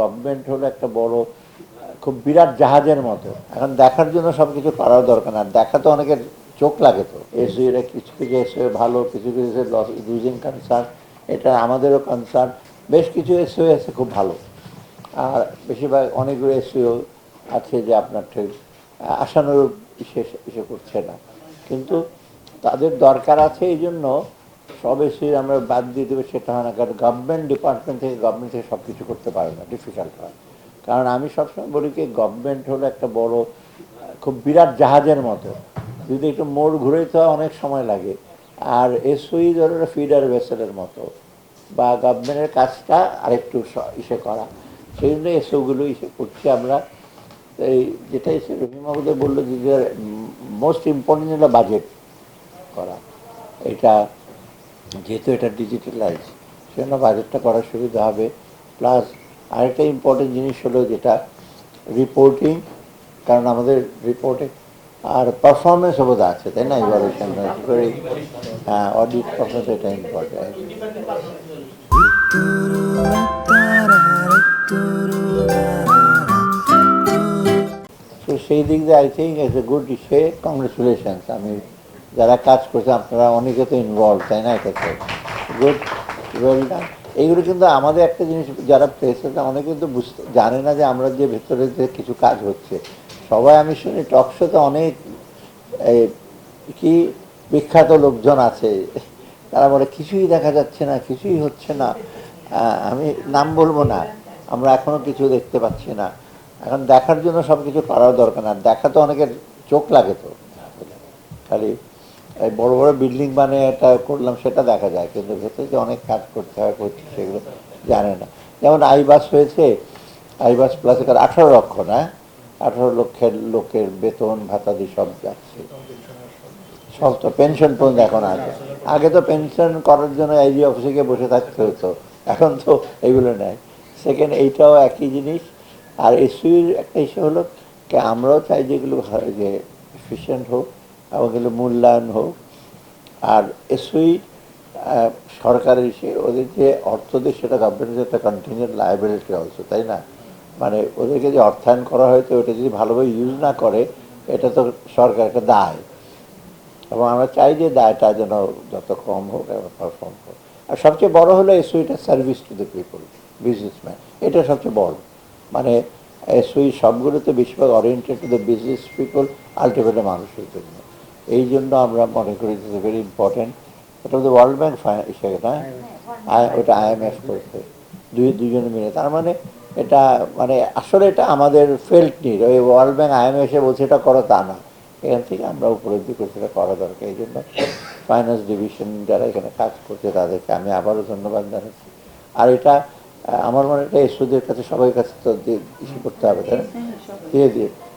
Government হলো একটা বড়, খুব বিরাট জাহাজের মতো। এখন দেখার জন্য সব কিছু করার দরকার না। দেখা তো অনেকের চোখ লাগে তো। এসে এরা কিছু কিছু এসে ভালো, কিছু কিছু এসে লুজিং কনসার্ন এটা আমাদেরও কনসার্ন বেশ কিছু এসে এসে খুব ভালো। আর বেশিরভাগ অনেকগুলো এসিও আছে যে আপনার ঠিক আশানুরূপ ইসে করছে না। কিন্তু তাদের দরকার আছে এই জন্য সব এসে আমরা বাদ দিয়ে দেবো, সেটা হয় না। কারণ গভর্নমেন্ট ডিপার্টমেন্ট থেকে গভর্নমেন্ট থেকে সব কিছু করতে পারে না ডিফিকাল্ট হয়। কারণ আমি সবসময় বলি কি গভর্নমেন্ট হলো একটা বড়, খুব বিরাট জাহাজের মতো। যদি একটু মোড় ঘুরে তো অনেক সময় লাগে। আর এসওই ধরো ফিডার ভেসেলের মতো। বা গভর্নমেন্টের কাজটা আরেকটু ইসে করা। সেই জন্য এসওগুলো ইসে করছি আমরা। এই যেটা এসে রহিমাবুদে বলল যে মোস্ট ইম্পর্টেন্ট হলো বাজেট করা। এটা যেহেতু এটা ডিজিটালাইজ সেজন্য বাজেটটা করার সুবিধা হবে। প্লাস আরেকটা ইম্পর্টেন্ট জিনিস হলো যেটা রিপোর্টিং কারণ আমাদের রিপোর্টে আর পারফরমেন্স বোধ আছে, তাই না ইভালুয়েশন হ্যাঁ অডিট পারফরমেন্স এটা ইম্পর্টেন্ট সেই দিক দিয়ে I think it's a good say congratulations আমি যারা কাজ করছে, আপনারা অনেকে তো ইনভলভ তাই না? এটাতে গুড ওয়েল ডান এইগুলো কিন্তু আমাদের একটা জিনিস, যারা প্রেসে অনেকে কিন্তু বুঝতে, জানে না যে আমরা যে ভেতরে যে কিছু কাজ হচ্ছে। সবাই আমি শুনি টক শোতে অনেক কি বিখ্যাত লোকজন আছে। তারা বলে, কিছুই দেখা যাচ্ছে না, কিছুই হচ্ছে না। আমি নাম বলব না, আমরা এখনও কিছু দেখতে পাচ্ছি না। এখন দেখার জন্য সব কিছু করার দরকার না। দেখা তো অনেকের চোখ লাগে তো। খালি এই বড় বড় বিল্ডিং বানিয়ে এটা করলাম, সেটা দেখা যায়। কিন্তু ভেতরে যে অনেক কাজ করতে হয় করছে সেগুলো জানে না। যেমন আইবাস হয়েছে, আইবাস প্লাস এখানে আঠারো লক্ষ না? আঠারো লক্ষের লোকের বেতন ভাতাদি সব যাচ্ছে। সব তো পেনশন পর্যন্ত এখন আছে। আগে তো পেনশন করার জন্য আইজি অফিসে গিয়ে বসে থাকতে হতো। এখন তো এগুলো নেই। সেকেন্ড এইটাও একই জিনিস। আর এসির একটা ইস্যু হলো আমরাও চাই যেগুলো যে এফিসিয়েন্ট হোক। এগুলো মূল্যায়ন হোক। আর এসই সরকারের ইসে ওদের যে অর্থ দেয়, সেটা গভর্নমেন্টের একটা কন্টিনিউড লাইবিলিটি অলসো তাই না? মানে ওদেরকে যে অর্থায়ন করা হয়েছে ওটা যদি ভালোভাবে ইউজ না করে, এটা তো সরকার একটা দায়। এবং আমরা চাই যে দায়টা যেন যত কম হোক, এবং পারফর্ম হোক। আর সবচেয়ে বড় হলো এসওইটা service to the people businessman এটা সবচেয়ে বড়। মানে এসওই সবগুলোতে বেশিরভাগ oriented to the business people ultimately মানুষের জন্য। এই জন্য আমরা মনে করি যে ভেরি ইম্পর্টেন্ট এটা তো ওয়ার্ল্ড ব্যাংক হিসেবে না? আই- ওটা আইএমএফ করছে। দুই দুজনে মিলে। তার মানে এটা মানে আসলে এটা আমাদের ফেল্ট নিড ওই ওয়ার্ল্ড ব্যাংক আইএমএফ এসে বলছে এটা করো তা না। এখান থেকে আমরা উপলব্ধি করছি এটা করা দরকার। এই জন্য ফাইন্যান্স ডিভিশন যারা এখানে কাজ করছে তাদেরকে আমি আবারও ধন্যবাদ জানাচ্ছি। আর এটা আমার মনে হয় এটা এসুদের কাছে সবাই কাছে তো দিয়ে ইস্যু করতে হবে তাই না? দিয়ে দিয়ে।